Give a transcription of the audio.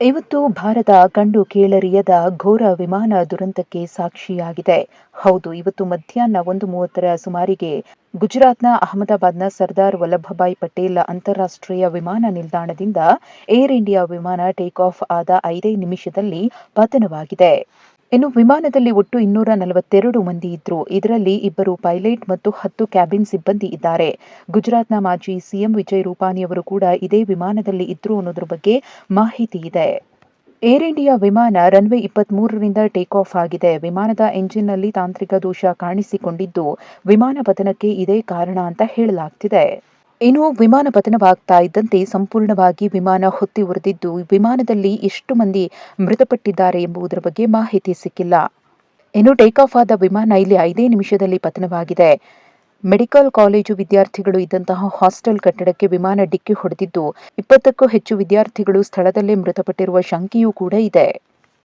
ಇವತ್ತು ಭಾರತ ಕಂಡು ಕೇಳರಿಯದ ಘೋರ ವಿಮಾನ ದುರಂತಕ್ಕೆ ಸಾಕ್ಷಿಯಾಗಿದೆ. ಹೌದು, ಇವತ್ತು ಮಧ್ಯಾಹ್ನ ಒಂದು ಮೂವತ್ತರ ಸುಮಾರಿಗೆ ಗುಜರಾತ್ನ ಅಹಮದಾಬಾದ್ನ ಸರ್ದಾರ್ ವಲ್ಲಭಭಾಯಿ ಪಟೇಲ್ ಅಂತಾರಾಷ್ಟ್ರೀಯ ವಿಮಾನ ನಿಲ್ದಾಣದಿಂದ ಏರ್ ಇಂಡಿಯಾ ವಿಮಾನ ಟೇಕ್ ಆಫ್ ಆದ ಐದೇ ನಿಮಿಷದಲ್ಲಿ ಪತನವಾಗಿದೆ. ಇನ್ನು ವಿಮಾನದಲ್ಲಿ ಒಟ್ಟು ಇನ್ನೂರ ನಲವತ್ತೆರಡು ಮಂದಿ ಇದ್ರು. ಇದರಲ್ಲಿ ಇಬ್ಬರು ಪೈಲಟ್ ಮತ್ತು ಹತ್ತು ಕ್ಯಾಬಿನ್ ಸಿಬ್ಬಂದಿ ಇದ್ದಾರೆ. ಗುಜರಾತ್ನ ಮಾಜಿ ಸಿಎಂ ವಿಜಯ್ ರೂಪಾನಿ ಅವರು ಕೂಡ ಇದೇ ವಿಮಾನದಲ್ಲಿ ಇದ್ರು ಅನ್ನೋದ್ರ ಬಗ್ಗೆ ಮಾಹಿತಿ ಇದೆ. ಏರ್ ಇಂಡಿಯಾ ವಿಮಾನ ರನ್ವೇ ಇಪ್ಪತ್ಮೂರರಿಂದ ಟೇಕ್ ಆಫ್ ಆಗಿದೆ. ವಿಮಾನದ ಎಂಜಿನ್ನಲ್ಲಿ ತಾಂತ್ರಿಕ ದೋಷ ಕಾಣಿಸಿಕೊಂಡಿದ್ದು, ವಿಮಾನ ಪತನಕ್ಕೆ ಇದೇ ಕಾರಣ ಅಂತ ಹೇಳಲಾಗ್ತಿದೆ. ಇನ್ನು ವಿಮಾನ ಪತನವಾಗ್ತಾ ಇದ್ದಂತೆ ಸಂಪೂರ್ಣವಾಗಿ ವಿಮಾನ ಹೊತ್ತಿ ಉರಿದಿದ್ದು ವಿಮಾನದಲ್ಲಿ ಎಷ್ಟು ಮಂದಿ ಮೃತಪಟ್ಟಿದ್ದಾರೆ ಎಂಬುದರ ಬಗ್ಗೆ ಮಾಹಿತಿ ಸಿಕ್ಕಿಲ್ಲ. ಇನ್ನು ಟೇಕ್ ಆಫ್ ಆದ ವಿಮಾನ ಇಲ್ಲಿ ಐದೇ ನಿಮಿಷದಲ್ಲಿ ಪತನವಾಗಿದೆ. ಮೆಡಿಕಲ್ ಕಾಲೇಜು ವಿದ್ಯಾರ್ಥಿಗಳು ಇದ್ದಂತಹ ಹಾಸ್ಟೆಲ್ ಕಟ್ಟಡಕ್ಕೆ ವಿಮಾನ ಡಿಕ್ಕಿ ಹೊಡೆದಿದ್ದು, ಇಪ್ಪತ್ತಕ್ಕೂ ಹೆಚ್ಚು ವಿದ್ಯಾರ್ಥಿಗಳು ಸ್ಥಳದಲ್ಲೇ ಮೃತಪಟ್ಟಿರುವ ಶಂಕೆಯೂ ಕೂಡ ಇದೆ.